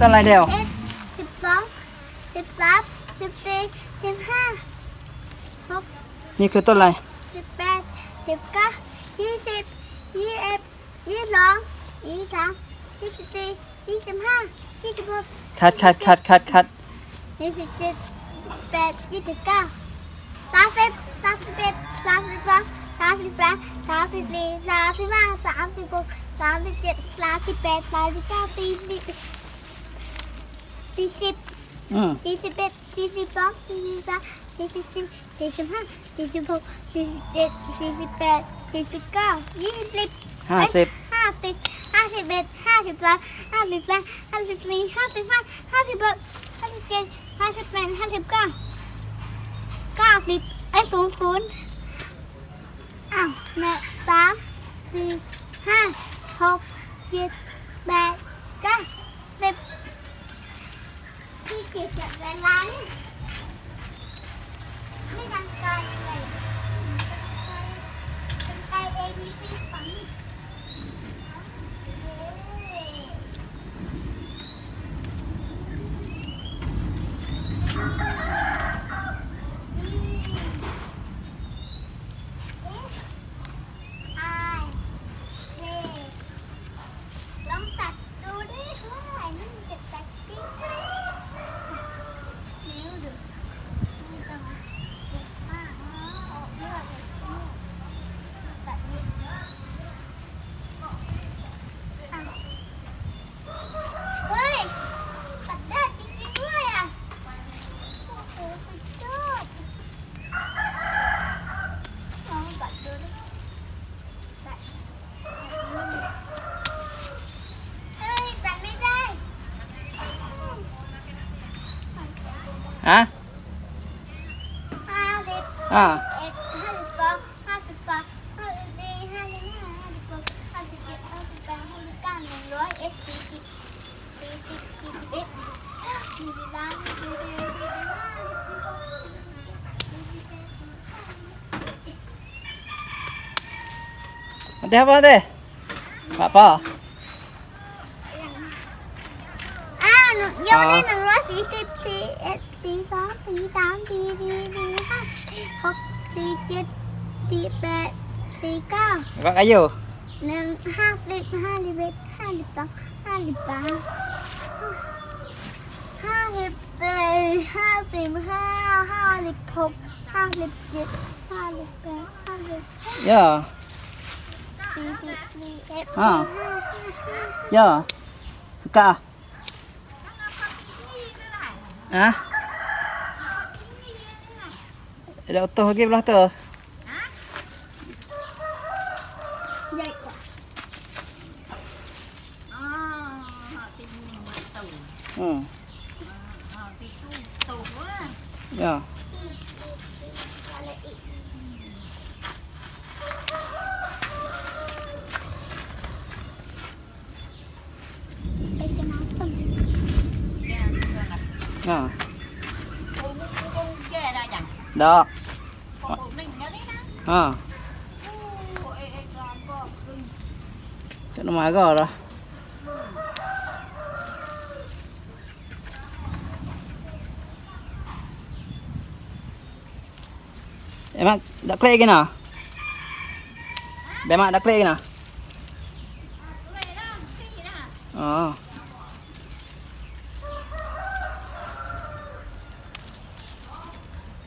ต้นอะไรเดียวเอ็ดสิบสองสิบสามสิบสี่สิบห้าหกนี่คือต้นอะไรสิบแปดสิบเก้ายี่สิบยี่สิบเอ็ดยี่สิบสองยี่สิบสามยี่สิบสี่ยี่สิบห้ายี่สิบหกคัดคัดคัดคัดคัดยี่สิบเจ็ดแปดยี่สิบเก้าสามสิบสามสิบเอ็ดสามสิบสองสามสิบสามสามสิบสี่สามสิบห้าสามสิบหกสามสิบเจ็ดสามสิบแปดสามสิบเก้าสี่สิบ สี่สิบอืมสี่สิบเอ็ดสี่สิบสองสี่สิบสามสี่สิบสี่สี่สิบห้าสี่สิบหกสี่สิบเจ็ดสี่สิบแปดสี่สิบเก้ายี่สิบห้าสิบห้าสิบห้าสิบเอ็ดห้าสิบสองห้าสิบสามห้าสิบสี่ห้าสิบห้าห้าสิบหกห้าสิบเจ็ดห้าสิบแปดห้าสิบเก้าเก้าสิบไอ้ยศูนย์ศูนย์อ้าวหนึ่งสามสี่ห้าหกเจ็ดแปดเก้าสิบพี่ เกียรติจัดเวลานี่ไม่กันไกลเลยกันไกล A B C ฝั่งนี้ ลองตัดดูดิว่าอะไรมันจะตัดจริงไหมนิ้วดูไม่ต้องเจ็บมากอ๋อออกเลือดเลยตัดนิ้วอะเฮ้ย ตัดได้จริงๆด้วยอะ โอ้โหสุดยอดลองตัดดูดิตัด เฮ้ยตัดไม่ได้ ฮะห้าสิบอ่าเอ็ดห้า สี่สิบสี่เอ็ดสี่สองสี่สามสี่สี่สี่ห้าหกสี่เจ็ดสี่แปดสี่เก้าก็อะ are you? หนึ่งห้าสิบห้าสิบเอ็ดห้าสิบสองห้าสิบสามห้าสิบสี่ห้าสิบห้าห้าสิบหกห้าสิบเจ็ดห้าสิบแปดห้าสิบ Yeah. สี่สิบสี่เอ็ดห้า Yeah. Suka. เยอะสุกาอะเดี๋ยวตัวเก็บแล้วตัว ใหญ่กว่า อ๋อตีนตู่ อืม อ๋อตีตู้ตู่ว่า เยอะ อะไรอีกไปกินน้ำส้ม แก่ตัวน่ะ อ่าโอ้โหแก่ได้ยังดอกโอ้โห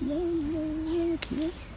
yeah, yeah, yeah.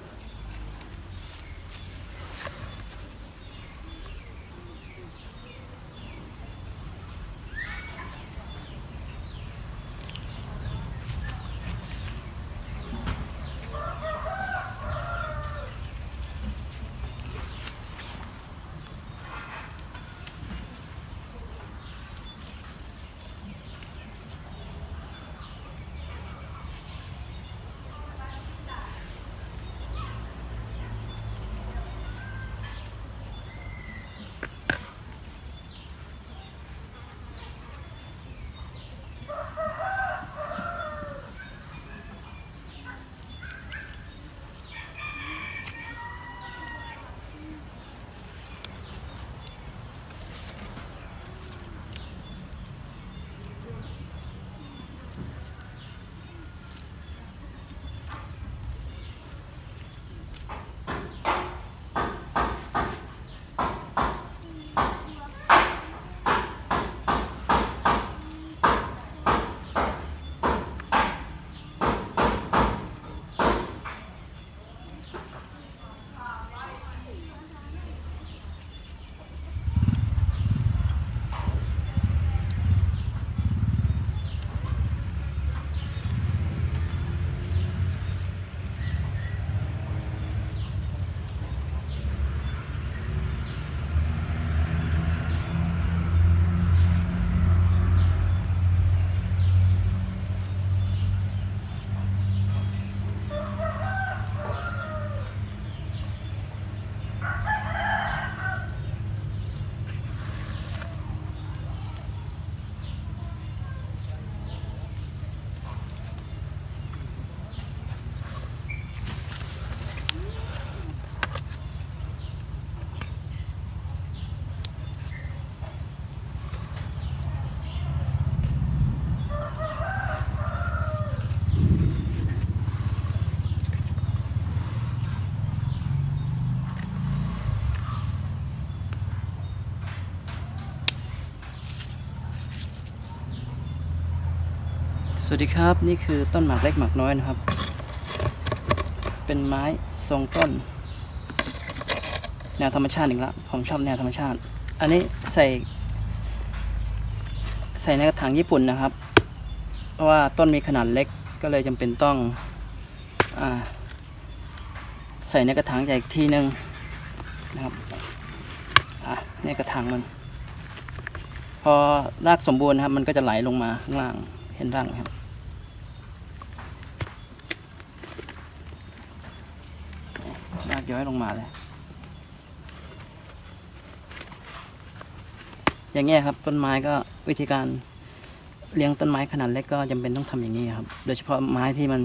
วัสดีครับนี่คือต้นหมากเล็กหมากน้อยนะครับ เป็นไม้ทรงต้น แนวธรรมชาติอีกแล้วผมชอบแนวธรรมชาติ อันนี้ใส่ ใส่ในกระถางญี่ปุ่นนะครับ เพราะว่าต้นมีขนาดเล็กก็เลยจำเป็นต้องอใส่ในกระถางใหญ่อีกทีนึงนะครับอะนี่กระถางมัน พอรากสมบูรณ์ครับ มันก็จะไหลลงมาข้างล่างเห็นรังไหมครับ ราก ย้อยลงมาเลย อย่างเงี้ยครับต้นไม้ก็วิธีการเลี้ยงต้นไม้ขนาดเล็กก็จำเป็นต้องทำอย่างนี้ครับ โดยเฉพาะไม้ที่มัน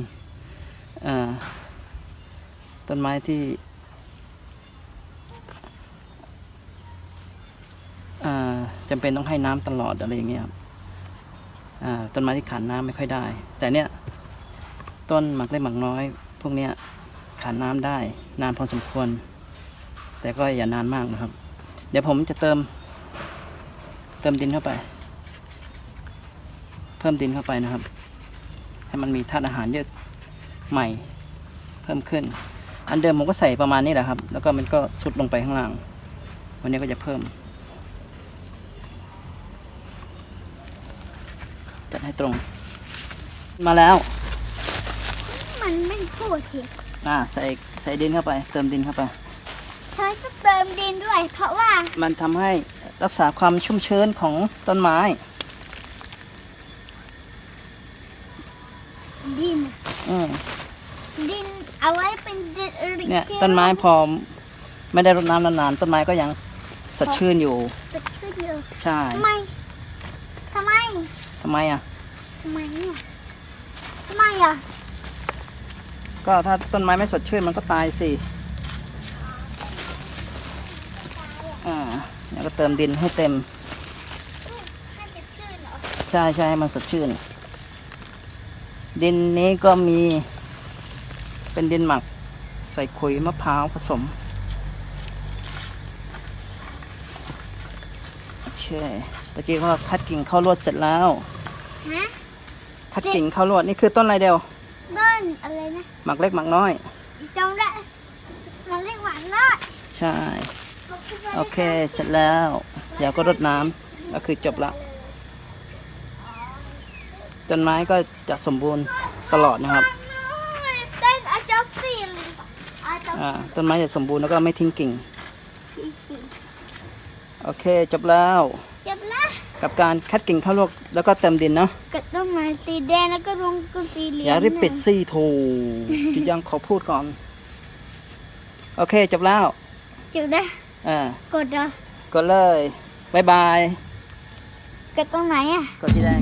ต้นไม้ที่อ่าจำเป็นต้องให้น้ำตลอดอะไรอย่างเงี้ยครับต้นไม้ที่ขาดน้ำไม่ค่อยได้ แต่เนี้ยต้นหมากเล็กหมากน้อย พวกเนี้ย ขาดน้ำได้นานพอสมควร แต่ก็อย่านานมากนะครับ เดี๋ยวผมจะเติม เติมดินเข้าไป เพิ่มดินเข้าไปนะครับ ให้มันมีธาตุอาหารเยอะใหม่เพิ่มขึ้น อันเดิมผมก็ใส่ประมาณนี้แหละครับ แล้วก็มันก็สุดลงไปข้างล่าง วันนี้ก็จะเพิ่ม จัดให้ตรง มาแล้ว มันไม่พูดทีอ่าใส่ใส่ดินเข้าไป เติมดินเข้าไปเธอก็เติมดินด้วย เพราะว่ามันทำให้รักษาความชุ่มชื้นของต้นไม้ ดิน อืมดินเอาไว้เป็นดินเนี่ยต้นไม้พอไม่ได้รดน้ำนานๆต้นไม้ก็ยังสดชื่นอยู่จะขึ้นเยอะใช่ทำไมทำไมทำไมอะทำไมเนี่ยทำไมอะ ก็ถ้าต้นไม้ไม่สดชื่นมันก็ตายสิอ่าแล้วก็เติมดินให้เต็มให้จะชื่นเหรอใช่ใช่ให้มันสดชื่น ดินนี้ก็มีเป็นดินหมักใส่ขุยมะพร้าวผสมโอเคตะกี้ก็คัดกิ่งเข้าลวดเสร็จแล้วฮะคัดกิ่งเข้าลวดนี่คือต้นอะไรเดียวต้ นอะไรนะหมักเล็กหมักน้อยจำได้มันเรียกหวานรอดใช่ โอเคเสร็จแล้วเดี๋ยวก็รดน้ำก็คือจบละต้นไม้ก็จะสมบูรณ์ตลอดนะครับเต้นอาจารย์ฟีลอาจารย์อ่าต้นไม้จะสมบูรณ์แล้วก็ไม่ทิ้งกิ่งฟีโอเคจบแล้วจบละ กับการคัดกิ่งเข้าลวกแล้วก็เติมดินเนาะกับต้นไม้สีแดงแล้วก็ลงกุสีเหลืองอย่ารีบปิดซี่โถูที่ยังขอพูดก่อน โอเคจบแล้วจบได้อ่ากดเหรอก็เลยบายบาย กดตรงไหนอะ กดที่แดง